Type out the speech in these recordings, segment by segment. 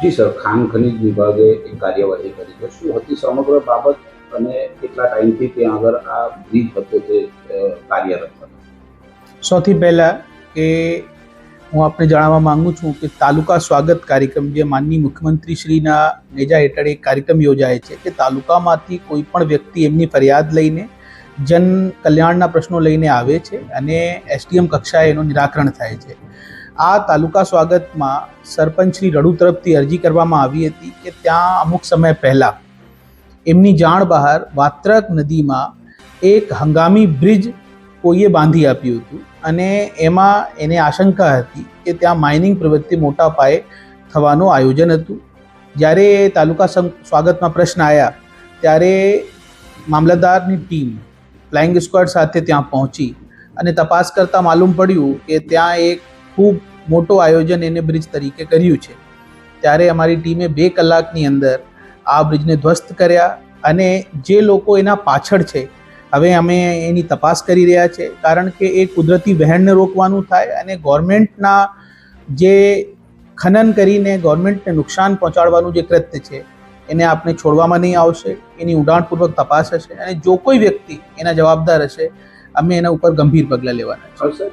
જી sir, ખાણ ખનીજ વિભાગે એક કાર્યવાહી કરી છે. શું હતી સમગ્ર બાબત અને કેટલા ટાઈમથી ત્યાં આગળ આ બ્રિજ હતો તે કાર્યરત હતો? સૌથી પહેલાં કે હું આપને જણાવવા માંગુ છું કે તાલુકા સ્વાગત કાર્યક્રમ, જે માનનીય મુખ્યમંત્રી શ્રીના નેજા હેઠળ એક કાર્યક્રમ યોજાય છે, કે તાલુકામાંથી કોઈ પણ વ્યક્તિ એમની ફરિયાદ લઈને જન કલ્યાણના પ્રશ્નો લઈને આવે છે અને એસડીએમ કક્ષાએ એનું નિરાકરણ થાય છે. આ તાલુકા સ્વાગતમાં સરપંચ શ્રી રડુ તરફથી અરજી કરવામાં આવી હતી કે ત્યાં અમુક સમય પહેલાં એમની જાણ બહાર વાત્રક નદીમાં એક હંગામી બ્રિજ કોઈએ બાંધી આપ્યું હતું અને એમાં એને આશંકા હતી કે ત્યાં માઇનિંગ પ્રવૃત્તિ મોટા પાયે થવાનું આયોજન હતું. જ્યારે તાલુકા સ્વાગતમાં પ્રશ્ન આવ્યા ત્યારે મામલતદારની ટીમ ફ્લાઇંગ સ્ક્વોડ સાથે ત્યાં પહોંચી અને તપાસ કરતાં માલુમ પડ્યું કે ત્યાં એક ખૂબ મોટું આયોજન એને બ્રિજ તરીકે કર્યું છે. ત્યારે અમારી ટીમે બે કલાકની અંદર આ બ્રિજને ધ્વસ્ત કર્યા અને જે લોકો એના પાછળ છે, હવે અમે એની તપાસ કરી રહ્યા છે. કારણ કે એ કુદરતી વહેણને રોકવાનું થાય અને ગવર્મેન્ટના જે ખનન કરીને ગવર્મેન્ટને નુકસાન પહોંચાડવાનું જે કૃત્ય છે, એને આપણે છોડવામાં નહીં આવશે. એની ઉડાણપૂર્વક તપાસ હશે અને જો કોઈ વ્યક્તિ એના જવાબદાર હશે અમે એના ઉપર ગંભીર પગલાં લેવાના છે.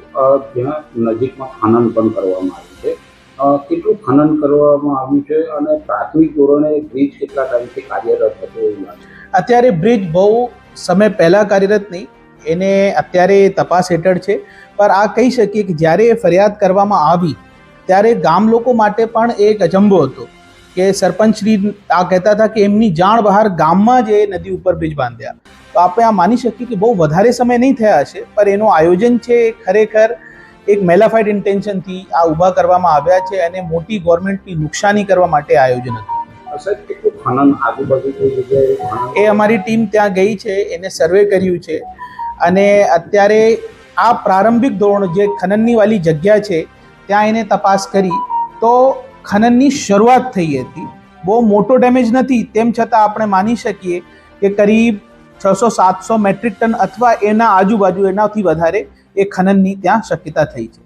જ્યાં નજીકમાં ખનન પણ કરવામાં આવ્યું છે કેટલું ખનન કરવામાં આવ્યું છે અને પ્રાથમિક ધોરણે બ્રિજ કેટલા ટાઈમથી કાર્યરત હતો એવું અત્યારે બ્રિજ બહુ સમય પહેલાં કાર્યરત નહીં એને અત્યારે તપાસ હેઠળ છે. પણ આ કહી શકીએ કે જ્યારે ફરિયાદ કરવામાં આવી ત્યારે ગામ લોકો માટે પણ એક અજંબો હતો. કે સરપંચ શ્રી આ કહેતા હતા કે એમની જાણ બહાર ગામમાં જ એ નદી ઉપર બ્રિજ બાંધ્યા. તો આપણે આ માની શકીએ કે બહુ વધારે સમય નહીં થયા હશે પણ એનું આયોજન છે ખરેખર એક મેલાફાઈડ ઇન્ટેન્શનથી આ ઊભા કરવામાં આવ્યા છે અને મોટી ગવર્મેન્ટની નુકસાની કરવા માટે આયોજન હતું. એ અમારી ટીમ ત્યાં ગઈ છે એને સર્વે કર્યું છે. અને અત્યારે આ પ્રારંભિક ધોરણ જે ખનનની વાલી જગ્યા છે ત્યાં એને તપાસ કરી. તો ખનનની શરૂઆત થઈ હતી. બહુ મોટો ડેમેજ નથી, તેમ છતાં આપણે માની શકીએ કે કરીબ છસો સાતસો મેટ્રિક ટન અથવા એના આજુબાજુ એનાથી વધારે એ ખનનની ત્યાં શક્યતા થઈ છે.